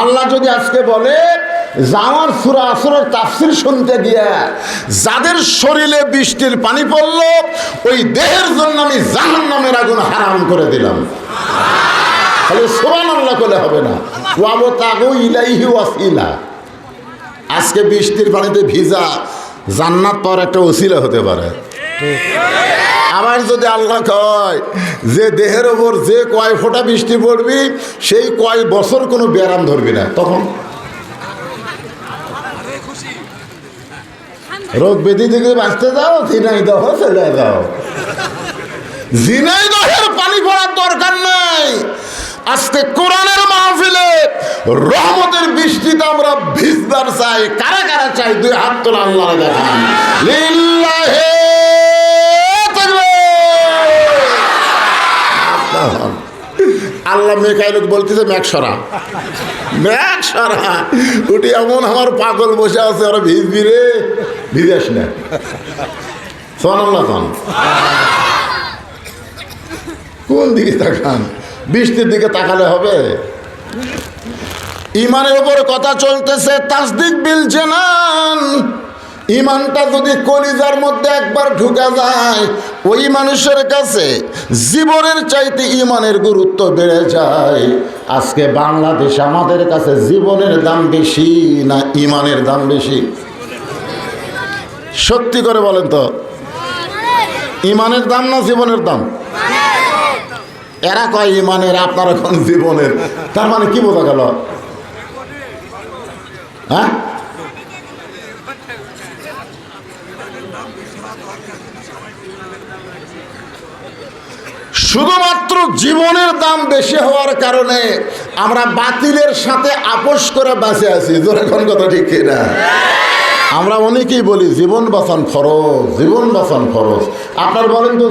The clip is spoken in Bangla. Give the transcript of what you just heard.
আল্লাহ যদি আজকে বলে, জামার সুরা আসরের তাফসির শুনতে গিয়া যাদের শরীরে বৃষ্টির পানি পড়ল, ওই দেহের জন্য আমি জাহান নামের আগুন হারাম করে দিলাম। তাহলে সোমান আল্লাহ করলে হবে না। ওয়াবো তাগো ইলাইহি ওয়াসিলা। আজকে বৃষ্টির পানিতে ভিজা জান্নাত পাওয়ার একটা ওসিলা হতে পারে। আবার যদি আল্লাহ কয় যে দেহের ওপর যে কয় ফোঁটা বৃষ্টি পড়বি, সেই কয় বছর কোনো ব্যারাম ধরবি না। তখন রোগ ব্যাধি থেকে বাঁচতে যাও, ঝিনাই দহ চলে যাও ঝিনাই দহের পানি পড়ার দরকার নাই। আজকে কোরআনের মাহফিলে রহমতের বৃষ্টিতে আমরা ভিজবার চাই। কারা কারা চাই? দুই হাত তোলা আল্লাহ দেখান লিল্লাহে আল্লাহ মেকাইলুক বলতেছে ম্যাক সরা। ম্যাক সরা? এমন আমার পাগল বসে আছে ওরা ভিজবি রে। ভিজাস না। শোন আল্লাহ কোন দিকে তাকান? বৃষ্টির দিকে তাকালে হবে। ইমানের উপরে কথা চলতেছে, তাসদিক বিল জানান। ইমানটা যদি কলিজার মধ্যে একবার ঢুকা যায়, ওই মানুষের কাছে জীবনের চাইতে ইমানের গুরুত্ব বেড়ে যায়। আজকে বাংলাদেশ আমাদের কাছে জীবনের দাম বেশি না ইমানের দাম বেশি? সত্যি করে বলেন তো। ইমানের দাম না জীবনের দাম? এরা কয় ইমানের, আপনার এখন জীবনের। তার মানে কি বোঝা গেল? হ্যাঁ? শুধুমাত্র জীবনের দাম বেশি হওয়ার কারণে আমরা বাতিলের সাথে আপোষ করে বাঁচে আছি। এখন কথা ঠিক না আমরা অনেকেই বলি, জীবন বাঁচান ফরজ, জীবন বাঁচান ফরজ। আপনার বলেন তো